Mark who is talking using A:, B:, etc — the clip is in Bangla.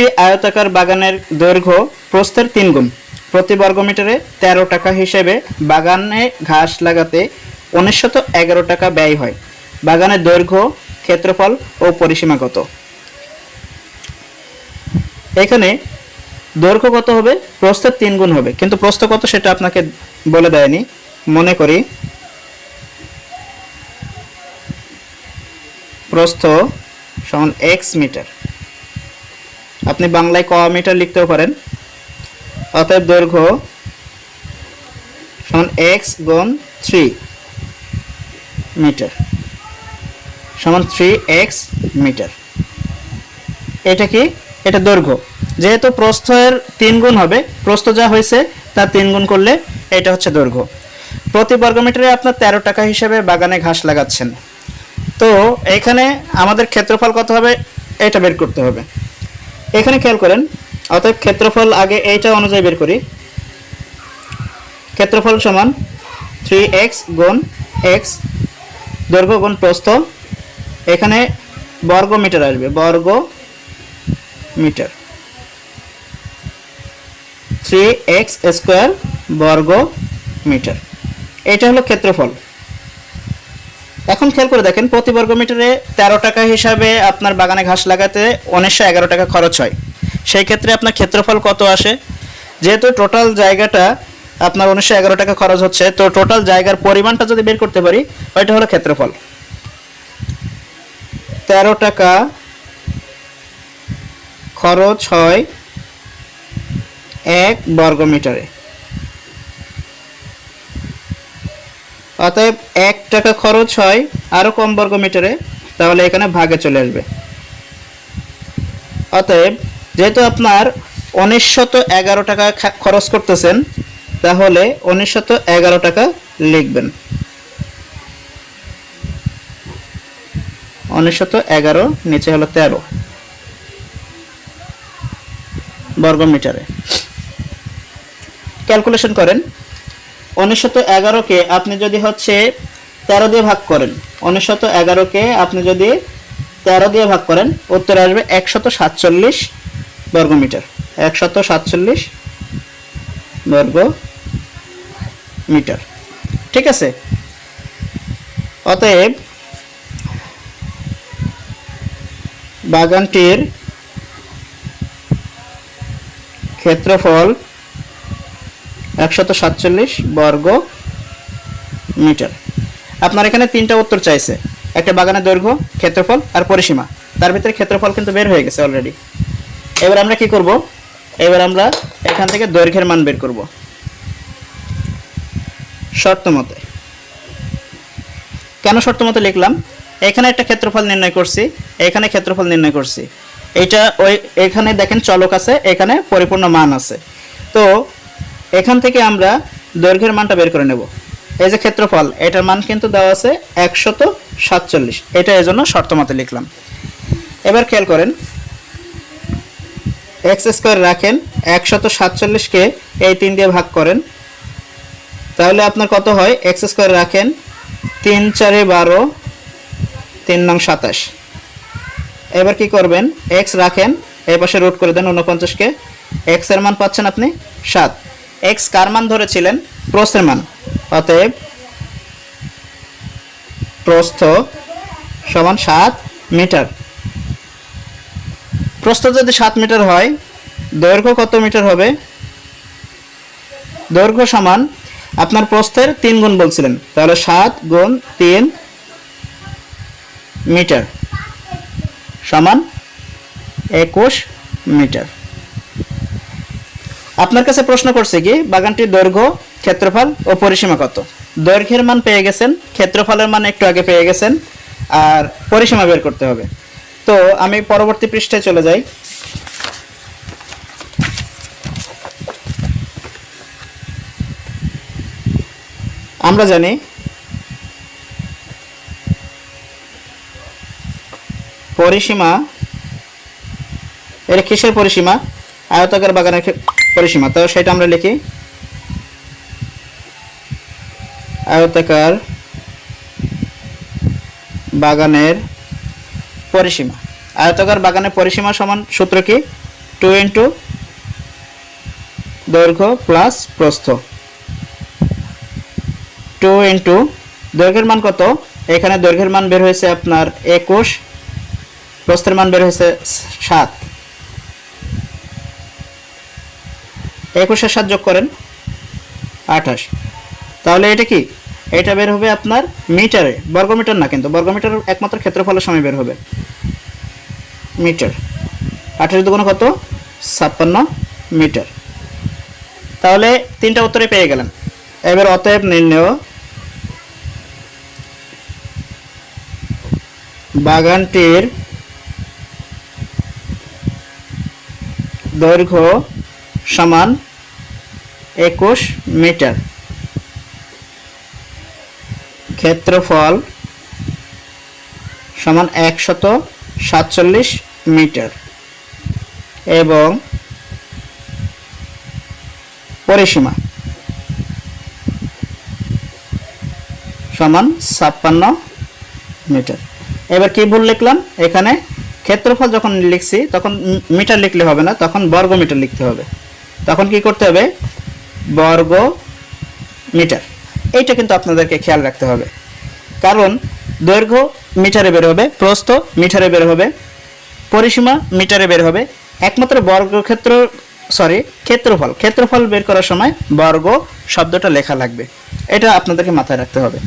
A: একটি আয়তাকার বাগানের দৈর্ঘ্য প্রস্থের তিন গুণ। প্রতি বর্গমিটারে তেরো টাকা হিসেবে বাগানে ঘাস লাগাতে উনিশশত এগারো টাকা ব্যয় হয়। বাগানের দৈর্ঘ্য, ক্ষেত্রফল ও পরিসীমা কত? এখানে দৈর্ঘ্য কত হবে? প্রস্থের তিন গুণ হবে। কিন্তু প্রস্থ কত সেটা আপনাকে বলে দেয়নি। মনে করি প্রস্থ সমান এক্স মিটার। আপনি বাংলায় ক মিটার লিখতেও পারেন। অতএব দৈর্ঘ্য সমান এক্স গুণ থ্রি মিটার। সমান থ্রি এক্স মিটার। এটা কি? এটা দৈর্ঘ্য। যেহেতু প্রস্থের তিন গুণ হবে, প্রস্থ যা হয়েছে তার তিন গুণ করলে এটা হচ্ছে দৈর্ঘ্য। প্রতি বর্গমিটারে আপনার তেরো টাকা হিসেবে বাগানে ঘাস লাগাচ্ছেন। তো এখানে আমাদের ক্ষেত্রফল কত হবে? এটা বের করতে হবে। এখানে খেয়াল করেন, অতএব ক্ষেত্রফল আগে এইটা অনুযায়ী বের করি। ক্ষেত্রফল সমান থ্রি এক্স গুণ এক্স দৈর্ঘ্য গুণ প্রস্থ। এখানে বর্গ মিটার আসবে, বর্গ মিটার। থ্রি এক্স স্কোয়ার বর্গ মিটার। এটা হলো ক্ষেত্রফল। এখন খেয়াল করে দেখেন, প্রতি বর্গ মিটারে তেরো টাকা হিসাবে আপনার বাগানে ঘাস লাগাতে উনিশশো এগারো টাকা খরচ হয়। সেই ক্ষেত্রে আপনার ক্ষেত্রফল কত আসে? যেহেতু টোটাল জায়গাটা আপনার উনিশশো এগারো টাকা খরচ হচ্ছে, তো টোটাল জায়গার পরিমাণটা যদি বের করতে পারি, ওইটা হলো ক্ষেত্রফল। তেরো টাকা খরচ হয় এক বর্গ অতএব এক টাকা খরচ হয় আরও কম বর্গ মিটারে তাহলে এখানে ভাগে চলে আসবে। অতএব যেহেতু আপনার উনিশশত এগারো টাকা খরচ করতেছেন, তাহলে উনিশশত এগারো টাকা লিখবেন। উনিশশত এগারো নিচে হলো তেরো বর্গ মিটারে ক্যালকুলেশন করেন। উনিশশত এগারোকে আপনি যদি হচ্ছে তেরো দিয়ে ভাগ করেন উনিশশত এগারোকে আপনি যদি তেরো দিয়ে ভাগ করেন, উত্তর আসবে একশত সাতচল্লিশ বর্গ মিটার। একশত সাতচল্লিশ বর্গ মিটার। ঠিক আছে? অতএব বাগানটির ক্ষেত্রফল একশত সাতচল্লিশ বর্গ মিটার। আপনার এখানে তিনটা উত্তর চাইছে। একটা বাগানের দৈর্ঘ্য, ক্ষেত্রফল আর পরিসীমা। তার ভিতরে ক্ষেত্রফল কিন্তু বের হয়ে গেছে অলরেডি এবার আমরা কি করব? এবার আমরা এখান থেকে দৈর্ঘ্যের মান বের করব। শর্ত মতে। কেন শর্ত মতে লিখলাম? এখানে একটা ক্ষেত্রফল নির্ণয় করছি, এখানে ক্ষেত্রফল নির্ণয় করছি। এটা ওই, এখানে দেখেন চলক আছে, এখানে পরিপূর্ণ মান আছে। তো এখান থেকে আমরা দৈর্ঘ্যের মানটা বের করে নেব। এই যে ক্ষেত্রফল, এটার মান কিন্তু দেওয়া আছে একশত সাতচল্লিশ। এটা এই জন্য শর্ত মতে লিখলাম। এবার খেয়াল করেন, এক্স স্কোয়ার রাখেন, একশত সাতচল্লিশকে এই তিন দিয়ে ভাগ করেন। তাহলে আপনার কত হয়? এক্স স্কোয়ার রাখেন তিন চারে বারো, তিন নং সাতাশ। এবার কি করবেন? এক্স রাখেন, এই পাশে রুট করে দেন উনপঞ্চাশকে এক্সের মান পাচ্ছেন আপনি সাত। এক্স কার মান ধরেছিলেন প্রস্থের মান অতএব, প্রস্থ সমান সাত মিটার। প্রস্থ যদি সাত মিটার হয়, দৈর্ঘ্য কত মিটার হবে? দৈর্ঘ্য সমান আপনার প্রস্থের তিন গুণ বলছিলেন। তাহলে সাত গুণ তিন মিটার সমান একুশ মিটার। আপনার কাছে প্রশ্ন করছে কি, বাগানটির দৈর্ঘ্য, ক্ষেত্রফল ও পরিসীমা কত? দৈর্ঘ্যের মান পেয়ে গেছেন, ক্ষেত্রফলের মান একটু আগে পেয়ে গেছেন, আর পরিসীমা বের করতে হবে। তো আমি পরবর্তী পৃষ্ঠায় চলে যাই। আমরা জানি পরিসীমা এটা কিসের পরিসীমা? আয়তাকার বাগানের পরিসীমা। তো সেটা আমরা লিখি। আয়তাকার বাগানের পরিসীমা। আয়তাকার বাগানের পরিসীমা সমান সূত্র কি? টু ইন্টু দৈর্ঘ্য প্লাস প্রস্থ। টু ইন্টু দৈর্ঘ্যের মান কত? এখানে দৈর্ঘ্যের মান বের হয়েছে আপনার একুশ, প্রস্থের মান বের হয়েছে সাত। একুশের সাত যোগ করেন, আঠাশ। তাহলে এটা কি? এটা বের হবে আপনার মিটারে। বর্গমিটার না কিন্তু, বর্গমিটার একমাত্র ক্ষেত্রফলের সময় বের হবে। মিটার। আঠাশ দুগুণ কত? ছাপ্পান্ন মিটার। তাহলে তিনটা উত্তরে পেয়ে গেলেন। এবার অতএব নির্ণয় বাগানটির দৈর্ঘ্য সমান একুশ মিটার। ক্ষেত্রফল সমান একশত সাতচল্লিশ মিটার এবং পরিসীমা সমান ছাপ্পান্ন মিটার। এবার কি ভুল লিখলাম? এখানে ক্ষেত্রফল যখন লিখছি, তখন মিটার লিখলে হবে না, তখন বর্গ মিটার লিখতে হবে। তখন কি করতে হবে? বর্গ মিটার। এইটা কিন্তু আপনাদেরকে খেয়াল রাখতে হবে। কারণ দৈর্ঘ্য মিটারে বের হবে, প্রস্থ মিটারে বের হবে, পরিসীমা মিটারে বের হবে। একমাত্র বর্গক্ষেত্র সরি ক্ষেত্রফল। ক্ষেত্রফল বের করার সময় বর্গ শব্দটা লেখা লাগবে। এটা আপনাদেরকে মাথায় রাখতে হবে।